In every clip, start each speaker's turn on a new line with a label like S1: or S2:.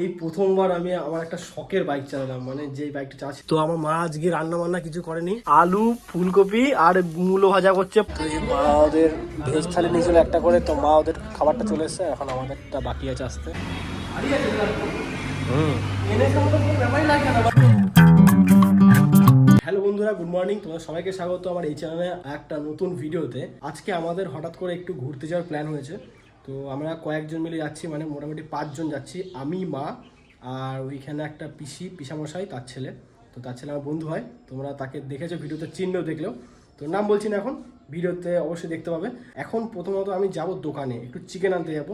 S1: এই প্রথমবার আমি আমার একটা শখের বাইক চালালাম মানে যে বাইকটা চালাচ্ছি। তো আমার মা আজকে রান্না বান্না কিছু করেনি। আলু, ফুলকপি আর মূলো ভাজা করছে। মা ওদের ভেজ থালি নিয়েছিল একটা করে, তো মা ওদের খাবারটা চলে এসছে, এখন আমাদেরটা বাকি আছে আসতে। হ্যালো বন্ধুরা গুড মর্নিং তোমাদের সবাইকে স্বাগত আমার এই চ্যানেলে একটা নতুন ভিডিওতে আজকে আমাদের হঠাৎ করে একটু ঘুরতে যাওয়ার প্ল্যান হয়েছে। তো আমরা কয়েকজন মিলে যাচ্ছি মানে মোটামুটি পাঁচজন যাচ্ছি। আমি, মা আর ওইখানে একটা পিসি, পিসামশাই, তার ছেলে। তো তার ছেলে আমার বন্ধু হয়। তোমরা তাকে দেখেছ, ভিডিওতে চিহ্ন দেখলেও। তো নাম বলছি না এখন, ভিডিওতে অবশ্যই দেখতে পাবে। এখন প্রথমত আমি যাব দোকানে, একটু চিকেন আনতে যাব।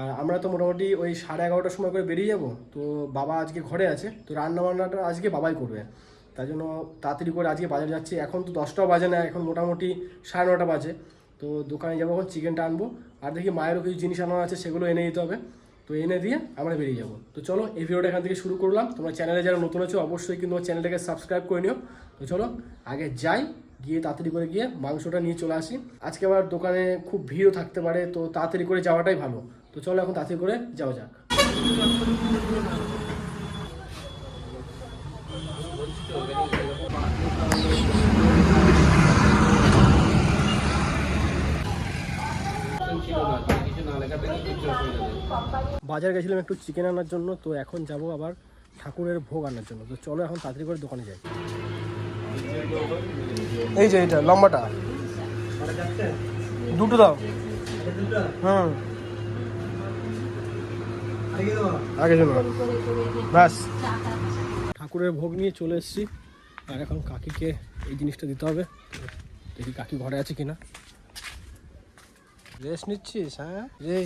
S1: আর আমরা তো মোটামুটি ওই সাড়ে এগারোটার সময় করে বেরিয়ে যাব। তো বাবা আজকে ঘরে আছে, তো রান্না বান্নাটা আজকে বাবাই করবে। তাই জন্য তাড়াতাড়ি করে আজকে বাজার যাচ্ছি। এখন তো দশটাও বাজে না, এখন মোটামুটি সাড়ে নটা বাজে। তো দোকানে যাব এখন চিকেনটা আনব। আর দেখি মায়েরও কিছু জিনিস আনা আছে, সেগুলো এনে দিতে হবে। তো এনে দিয়ে আমরা বেরিয়ে যাব। তো চলো, এই ভিডিওটা এখান থেকে শুরু করলাম। তোমরা চ্যানেলে যারা নতুন আছো, অবশ্যই কিন্তু চ্যানেলটাকে সাবস্ক্রাইব করে নিও। তো চলো, আগে যাই, গিয়ে তাড়াতাড়ি করে গিয়ে মাংসটা নিয়ে চলে আসি। আজকে আবার দোকানে খুব ভিড়ও থাকতে পারে, তো তাড়াতাড়ি করে যাওয়াটাই ভালো। তো চলো এখন তাড়াতাড়ি করে যাওয়া যাক। বাজার গেছিলাম একটু চিকেন আনার জন্য, তো এখন যাব আবার ঠাকুরের ভোগ আনার জন্য। তো চলো এখন তাড়াতাড়ি করে দোকানে যাই। এই যে এটা লম্বাটা। দুটো দাও। হুম। ব্যাস। ঠাকুরের ভোগ নিয়ে চলে এসেছি। আর এখন কাকিকে এই জিনিসটা দিতে হবে। দেখি কাকি ঘরে আছে কিনা। রেস্ট নিচ্ছিস হ্যাঁ রে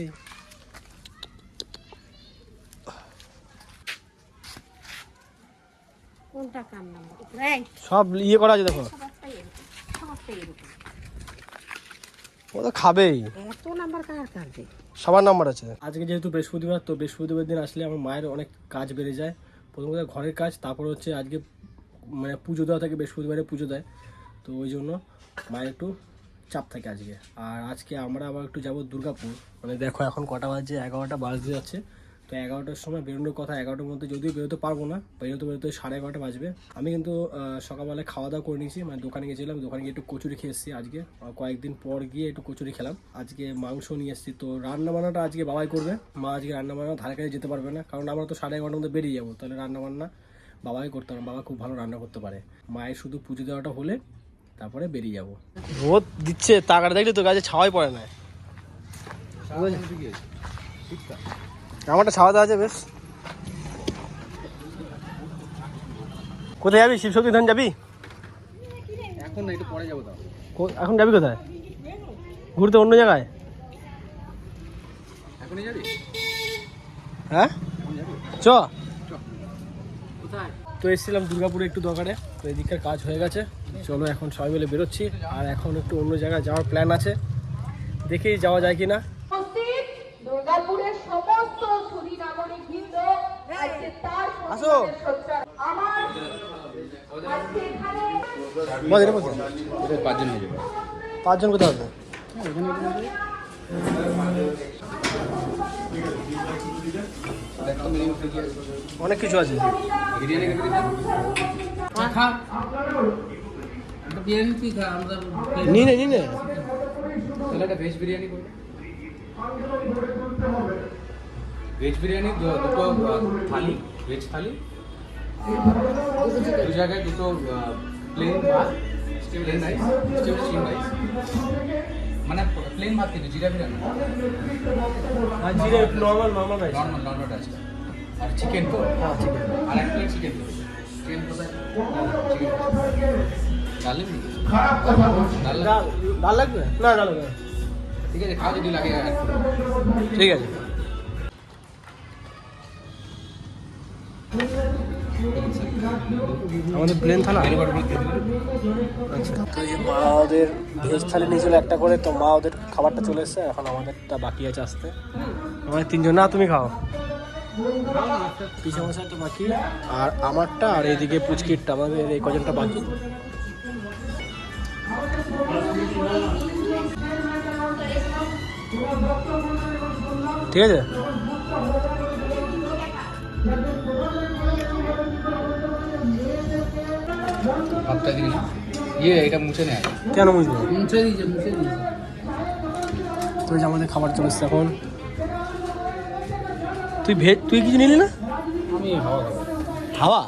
S2: কোনটা কার নাম্বার এই
S1: সব ইয়ে করা আছে দেখো। ও তো খাবেই।
S2: এত নাম্বার কার কাটবে
S1: সবার নাম্বার আছে। আজকে যেহেতু বৃহস্পতিবার তো বৃহস্পতিবার দিন আসলে আমার মায়ের অনেক কাজ বেড়ে যায়। প্রথম কথা ঘরের কাজ তারপর হচ্ছে আজকে মানে পুজো দেওয়া থাকে বৃহস্পতিবারে পুজো দেয়। তো ওই জন্য মায়ের একটু চাপ থাকে আজকে। আর আজকে আমরা আবার একটু যাব দুর্গাপুর। মানে দেখো এখন কটা বাজে এগারোটা বাজতে যাচ্ছে। তো এগারোটার সময় বেরোনোর কথা, এগারোটার মধ্যে যদিও বেরোতে পারব না, বেরোতে বেরোতে সাড়ে এগারোটা বাজবে। আমি কিন্তু সকালবেলায় খাওয়া দাওয়া করে নিয়েছি। মানে দোকানে গেছিলাম, দোকানে গিয়ে একটু কচুরি খেয়ে এসেছি আজকে। কয়েকদিন পর গিয়ে একটু কচুরি খেলাম। আজকে মাংস নিয়ে এসেছি। তো রান্না বান্নাটা আজকে বাবাই করবে। মা আজকে রান্না বান্না ধারে কাছে যেতে পারবে না। কারণ আমরা তো সাড়ে এগারোটার মধ্যে বেরিয়ে যাব। তাহলে রান্না বান্না বাবাই করতে হবে বাবা খুব ভালো রান্না করতে পারে। মায়ের শুধু পুজো দেওয়াটা হলে তারপরে বেরিয়ে যাব। রোদ দিচ্ছে তাকাটা দেখলি তো গাছে ছাওয়াই পড়ে না। আমারটা ছাওয়া দেওয়া আছে বেশ। কোথায় যাবি? শিবশক্তি ধান যাবি?
S3: এখন না একটু পরে যাব তো
S1: কো- এখন যাবি কোথায়? ঘুরতে অন্য জায়গায়?
S3: এখনই যাবি?
S1: হ্যাঁ? চ।
S3: কোথায়?
S1: তো এসেছিলাম দুর্গাপুরে একটু দোকানে তো এদিককার কাজ হয়ে গেছে। চলো এখন সবাই মিলে বেরোচ্ছি। আর এখন একটু অন্য জায়গায় যাওয়ার প্ল্যান আছে। দেখি যাওয়া যায় কি না
S4: দুর্গাপুরের সমস্ত সুধী নাগরিক বৃন্দ আজকে তার
S1: আসো।
S4: আমার আজকে এখানে
S1: বল এটা বলছে
S3: পাঁচজন যাবে
S1: পাঁচজন কোথায় হবে?
S3: দেখো মিনিমাম কি আছে
S1: অনেক কিছু আছে।
S3: বিরিয়ানি খা। বিরিয়ানি তুই আমরা
S1: নি নে নি নে।
S3: তাহলে একটা ভেজ বিরিয়ানি করবে ভেজ বিরিয়ানি দুটো থালি। ভেজ থালি। দু জায়গায় দুটো প্লেন ভাত plain rice steam steam rice মানে প্লেন ভাত কিন্তু জিরা বিরিয়ানি।
S1: আর জিরে normal normal rice
S3: normal normal আছে আর চিকেন
S1: হ্যাঁ ঠিক আছে
S3: আর এক প্লেট চিকেন চিকেন কোথায় চিকেন ডাল লাগবে?
S1: ডাল? ডাল লাগবে? না ডাল লাগবে
S3: ঠিক আছে খাও যদি লাগে
S1: ঠিক আছে। আমাদের প্লেন থালা। আচ্ছা। তো এই মা ওদের ভেজ থালি নিয়েছিল একটা করে তো মা ওদের খাবারটা চলে এসছে এখন আমাদেরটা বাকি আছে আসতে। আমাদের তিনজন না তুমি খাও। পিছনে মশাইটা বাকি আর আমারটা আর এইদিকে পুচকিরটা আমাদের এই কজনটা বাকি। ঠিক আছে?
S3: ভাবটা দিবি না? ইয়ে এটা মুছে নেয়
S1: কেন বুঝব
S3: মুছে দিয়েছে মুছে দিয়েছে।
S1: তুই আমাদের খাবার চলে এসছে এখন। তুই ভেজ তুই কিছু নিলি না?
S3: আমি হাওয়া
S1: হাওয়া?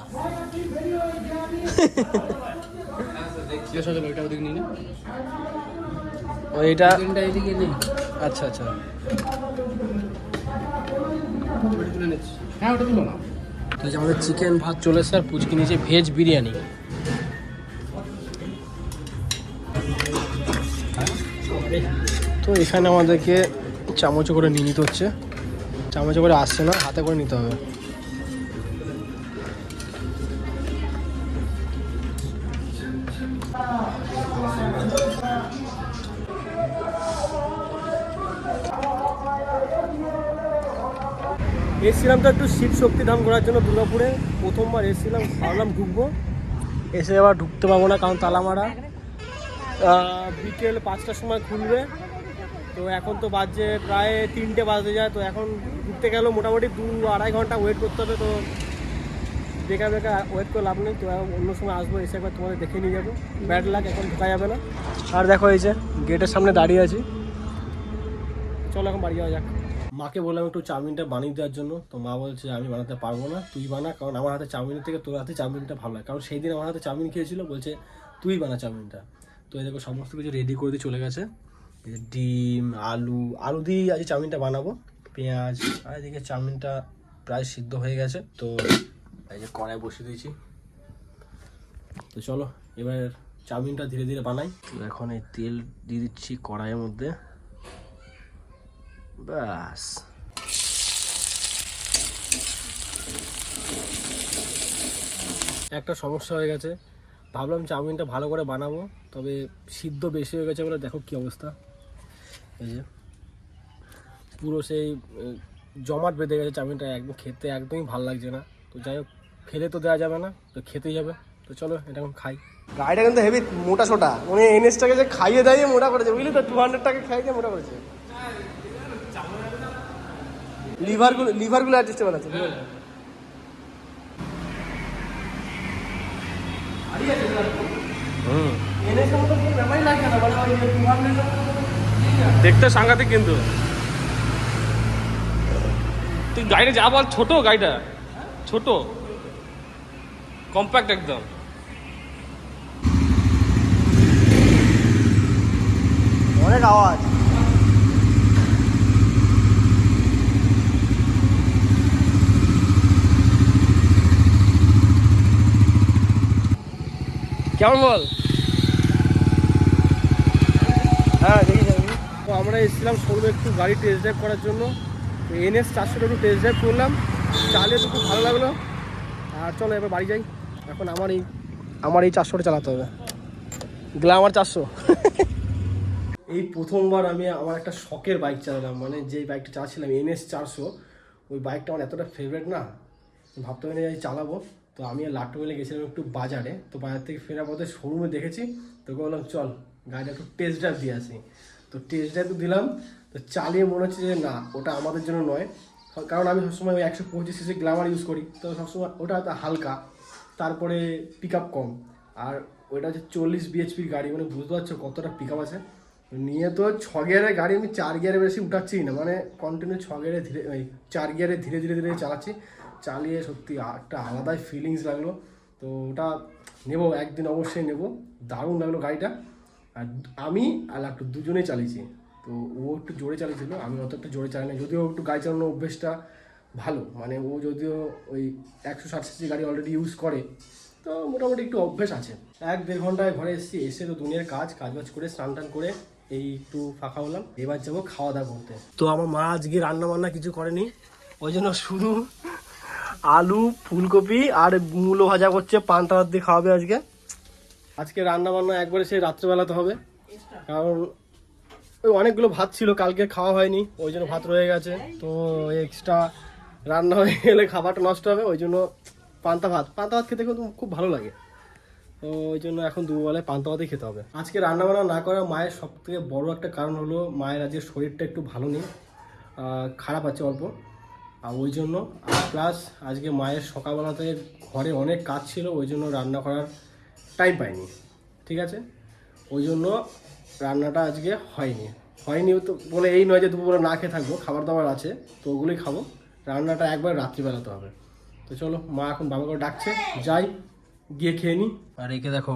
S3: নেই
S1: আচ্ছা আচ্ছা।
S3: হ্যাঁ ওটা তুলো না।
S1: তো যে আমাদের চিকেন ভাত চলে এসছে আর পুচকি নিয়েছে ভেজ বিরিয়ানি। তো এখানে আমাদেরকে চামচ করে নিয়ে নিতে হচ্ছে। চামচ করে আসছে না হাতে করে নিতে হবে। এসেছিলাম তো একটু শিব শক্তি ধাম করার জন্য দুর্গাপুরে। প্রথমবার এসেছিলাম, ভাবলাম ঢুকবো। এসে আবার ঢুকতে পারব না, কারণ তালা মারা বিকেল পাঁচটার সময় খুলবে। তো এখন তো বাজে প্রায় তিনটে বাজতে যায়, তো এখন ঢুকতে গেলেও মোটামুটি দু আড়াই ঘণ্টা ওয়েট করতে হবে, তো বেকার বেকার ওয়েট করে লাভ নেই। তো অন্য সময় আসব, এসে একবার তোমাদের দেখে নিয়ে যাব। ব্যাড লাগ এখন ঢোকা যাবে না। আর দেখো এই যে গেটের সামনে দাঁড়িয়ে আছি। চলো এখন বাড়ি যাওয়া যাক। মাকে বললাম একটু চাউমিনটা বানিয়ে দেওয়ার জন্য। তো মা বলছে, আমি বানাতে পারব না, তুই বানা। কারণ আমার হাতে চাউমিনের থেকে তোর হাতে চাউমিনটা ভালো লাগে। কারণ সেই দিন আমার হাতে চাউমিন খেয়েছিল, বলছে, তুই বানা চাউমিনটা। তো এই দেখো, সমস্ত কিছু রেডি করে দিয়ে চলে গেছে। ডিম, আলু আলু দিয়ে আজ চাউমিনটা বানাবো। পেঁয়াজ, আর এদিকে চাউমিনটা প্রায় সিদ্ধ হয়ে গেছে। তো এই যে কড়াই বসিয়ে দিয়েছি। তো চলো, এবার চাউমিনটা ধীরে ধীরে বানাই। এখন এই তেল দিয়ে দিচ্ছি কড়াইয়ের মধ্যে। ব্যাস। একটা সমস্যা হয়ে গেছে। ভাবলাম চাউমিনটা ভালো করে বানাবো তবে সিদ্ধ বেশি হয়ে গেছে বলে দেখো কি অবস্থা। এই যে পুরো সেই জমাট বেঁধে গেছে চাউমিনটা একদম খেতে একদমই ভালো লাগছে না। তো যাই হোক ফেলে তো দেওয়া যাবে না তো খেতেই যাবে তো চলো এটা এখন খাই। গাড়িটা কিন্তু হেভি মোটা সোটা। উনি এনএসটাকে যে খাইয়ে দেয় মোটা করেছে। বুঝলি তো? টু হান্ড্রেড টাকা খাইয়ে মোটা করেছে। লিভারগুলো লিভারগুলো অ্যাডজাস্টেবল আছে। লিভার
S5: দেখতে সাংঘাতিক কিন্তু। তুই গাড়িটা যা বল ছোট গাড়িটা। ছোট। কম্প্যাক্ট একদম।
S1: অনেক আওয়াজ। কেমন বল? হ্যাঁ দেখি তো আমরা এসেছিলাম শোরুমে একটু গাড়ি টেস্ট ড্রাইভ করার জন্য। তো এনএস চারশোটা একটু টেস্ট ড্রাইভ করলাম। চালিয়ে তো খুব ভালো লাগল। আর চলো এবার বাড়ি যাই। এখন আমার এই আমার এই চারশোটা চালাতে হবে। গ্লামার চারশো। এই প্রথমবার আমি আমার একটা শখের বাইক চালালাম। মানে যে বাইকটা চালাচ্ছিলাম এনএস চারশো ওই বাইকটা আমার এতটা ফেভারিট না। ভাবতে পারি আমি চালাবো। তো আমি আর লাট্টু মিলে গেছিলাম একটু বাজারে, তো বাজার থেকে ফেরার পথে শোরুমে দেখেছি, তো বললাম, চল, গাড়িটা একটু টেস্ট ড্রাইভ দিয়ে আসি। তো টেস্ট ড্রাইভ দিলাম, তো চালিয়ে মনে হচ্ছে যে না, ওটা আমাদের জন্য নয়। কারণ আমি সবসময় ওই একশো পঁচিশ সিসি গ্লামার ইউজ করি, তো সবসময় ওটা হয়তো হালকা, তারপরে পিক আপ কম। আর ওইটা হচ্ছে চল্লিশ বিএইচপির গাড়ি মানে বুঝতে পারছ কতটা পিক আপ আছে নিয়ে তো ছ গিয়ারের গাড়ি আমি চার গিয়ারে বেশি উঠাচ্ছি না মানে কন্টিনিউ ছ গিয়ারে ধীরে চার গিয়ারে ধীরে ধীরে ধীরে চালাচ্ছি। চালিয়ে সত্যি একটা আলাদাই ফিলিংস লাগল। তো ওটা নেব, একদিন অবশ্যই নেব। দারুণ লাগল গাড়িটা। আর আমি আর একটু দুজনেই চালিয়েছি। তো ও একটু জোরে চালিয়েছিল, আমি অত একটু জোরে চালাই না যদিও একটু গাড়ি চালানোর অভ্যেসটা ভালো মানে ও যদিও ওই একশো ষাট সিসি গাড়ি অলরেডি ইউজ করে, তো মোটামুটি একটু অভ্যেস আছে। এক দেড় ঘন্টায় ঘরে এসেছি, এসে তো দুনিয়ার কাজ কাজ বাজ করে, স্নান টান করে এই একটু ফাঁকা হলাম। এবার যাব খাওয়া দাওয়া করতে। তো আমার মা আজকে রান্না বান্না কিছু করেনি। ওই জন্য শুধু আলু, ফুলকপি আর মূলো ভাজা করছে, পান্তা ভাত দিয়ে খাওয়াবে আজকে। আজকে রান্না বান্না একবারে সেই রাত্রেবেলাতে হবে। কারণ ওই অনেকগুলো ভাত ছিল, কালকে খাওয়া হয়নি, ওই জন্য ভাত রয়ে গেছে। তো এক্সট্রা রান্না হয়ে গেলে খাবারটা নষ্ট হবে, ওই জন্য পান্তা ভাত। পান্তা ভাত খেতে কিন্তু খুব ভালো লাগে। তো ওই জন্য এখন দুবেলায় পান্তা ভাতই খেতে হবে। আজকে রান্না বান্না না করা মায়ের সব থেকে বড় একটা কারণ হলো, মায়ের আজকে শরীরটা একটু ভালো নেই খারাপ আছে অল্প। আর ওই জন্য প্লাস আজকে মায়ের সকালবেলা থেকে ঘরে অনেক কাজ ছিল, ওই জন্য রান্না করার টাইম পাইনি, ঠিক আছে? ওই জন্য রান্নাটা আজকে হয়নি। হয়নি তো বলে এই নয় যে দুপুরে না খেয়ে থাকব, খাবার দাবার আছে, তো ওগুলোই খাব। রান্নাটা একবার রাত্রিবেলাতে হবে। তো চলো, মা এখন বাবাকে ডাকছে, যাই, গিয়ে খেয়ে নিই আর একে দেখো,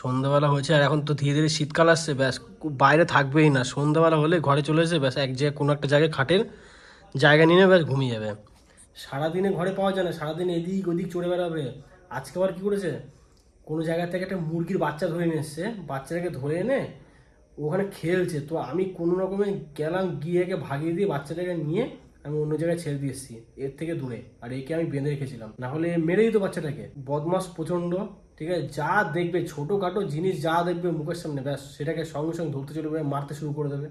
S1: সন্ধ্যাবেলা হয়েছে, আর এখন তো ধীরে ধীরে শীতকাল আসছে, ব্যাস, বাইরে থাকবেই না। সন্ধ্যাবেলা হলে ঘরে চলে এসে ব্যাস এক জায়গায় কোনো একটা জায়গায় খাটের জায়গা নিয়ে ব্যাস ঘুমিয়ে যাবে। সারাদিনে ঘরে পাওয়া যায় না, সারাদিন এদিক ওদিক চড়ে বেড়াবে। আজকে আবার কী করেছে? কোনো জায়গা থেকে একটা মুরগির বাচ্চা ধরে নিয়ে এসছে, বাচ্চাটাকে ধরে এনে ওখানে খেলছে। তো আমি কোনো রকমে গেলাম, গিয়ে একে ভাগিয়ে দিয়ে বাচ্চাটাকে নিয়ে আমি অন্য জায়গায় ছেড়ে দিয়ে এসেছি, এর থেকে দূরে। আর একে আমি বেঁধে রেখেছিলাম। না হলে মেরে দিত বাচ্চাটাকে। বদমাস প্রচণ্ড, ঠিক আছে? যা দেখবে, ছোটোখাটো জিনিস যা দেখবে মুখের সামনে, ব্যাস, সেটাকে সঙ্গে সঙ্গে ধরতে চলে মারতে শুরু করে দেবে।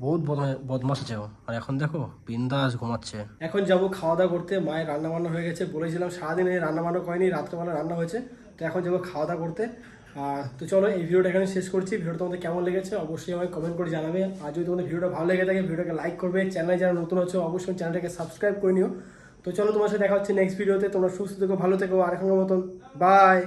S1: বহুত বদমা- বদমাস আছে আর এখন দেখো, বিন্দাস ঘুমাচ্ছে। এখন যাব খাওয়া দাওয়া করতে, মায়ের রান্না বান্না হয়ে গেছে। বলেছিলাম সারাদিন এই রান্না বান্না করেনি, রাত্রেবেলা রান্না হয়েছে। তো এখন যাব খাওয়া দাওয়া করতে। আর তো চলো, এই ভিডিওটা এখানে শেষ করছি। ভিডিওটা তোমাদের কেমন লেগেছে অবশ্যই আমাকে কমেন্ট করে জানাবে। আর যদি তোমাদের ভিডিওটা ভালো লেগে থাকে, ভিডিওটাকে লাইক করবে। চ্যানেলে যারা নতুন হচ্ছে অবশ্যই চ্যানেলটাকে সাবস্ক্রাইব করে নিও। তো চলো, তোমার সাথে দেখা হচ্ছে নেক্সট ভিডিওতে তোমরা সুস্থ থেকো, ভালো থেকো। আর এখনের মতন বাই